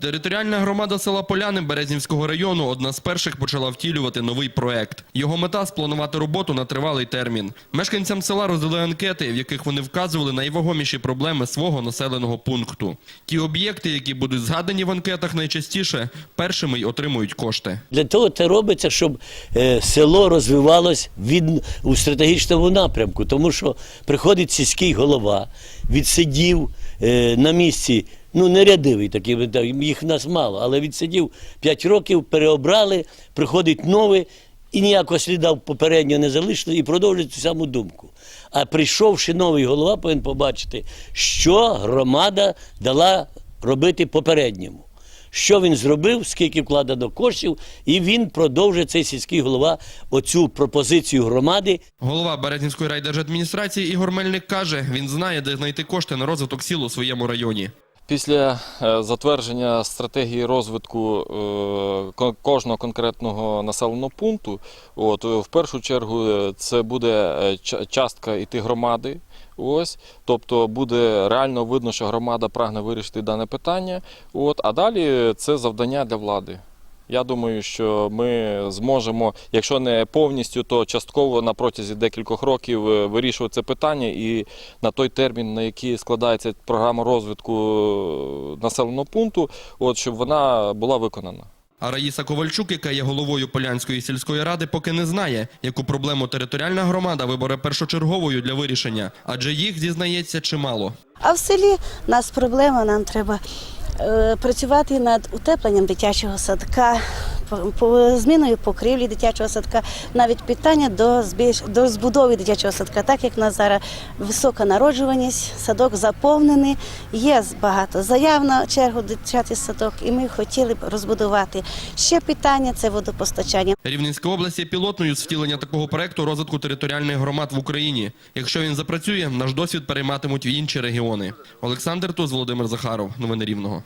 Територіальна громада села Поляни Березнівського району одна з перших почала втілювати новий проект. Його мета спланувати роботу на тривалий термін. Мешканцям села роздали анкети, в яких вони вказували найвагоміші проблеми свого населеного пункту. Ті об'єкти, які будуть згадані в анкетах найчастіше, першими й отримують кошти. Для того це робиться, щоб е, село розвивалось від, у стратегічному напрямку, тому що приходить сільський голова, відсидів е, на місці, ну не рядивий такий, їх в нас мало, але відсидів 5 років, переобрали, приходить новий, і ніякого сліда попереднього не залишило, і продовжує цю саму думку. А прийшовши новий голова, повинен побачити, що громада дала робити попередньому що він зробив, скільки вкладено коштів, і він продовжує цей сільський голова оцю пропозицію громади. Голова Березнівської райдержадміністрації Ігор Мельник каже, він знає, де знайти кошти на розвиток сіл у своєму районі. Після е, затвердження стратегії розвитку е, ко- кожного конкретного населеного пункту, от в першу чергу е, це буде ча- частка іти громади. Ось, тобто буде реально видно, що громада прагне вирішити дане питання. От, а далі це завдання для влади. Я думаю, що ми зможемо, якщо не повністю, то частково на протязі декількох років е, вирішувати це питання і на той термін, на який складається програма розвитку е, населеного пункту, от щоб вона була виконана. А Раїса Ковальчук, яка є головою Полянської сільської ради, поки не знає, яку проблему територіальна громада вибере першочерговою для вирішення, адже їх зізнається чимало. А в селі в нас проблема, нам треба працювати над утепленням дитячого садка, зміною покрівлі дитячого садка, навіть питання до, збільш, до збудови дитячого садка, так як в нас зараз висока народжуваність, садок заповнений, є багато заяв на чергу дитячий садок, і ми хотіли б розбудувати. Ще питання це водопостачання. Рівненська область є пілотною з втілення такого проекту розвитку територіальних громад в Україні. Якщо він запрацює, наш досвід перейматимуть в інші регіони. Олександр Туз, Володимир Захаров. Новини Рівного.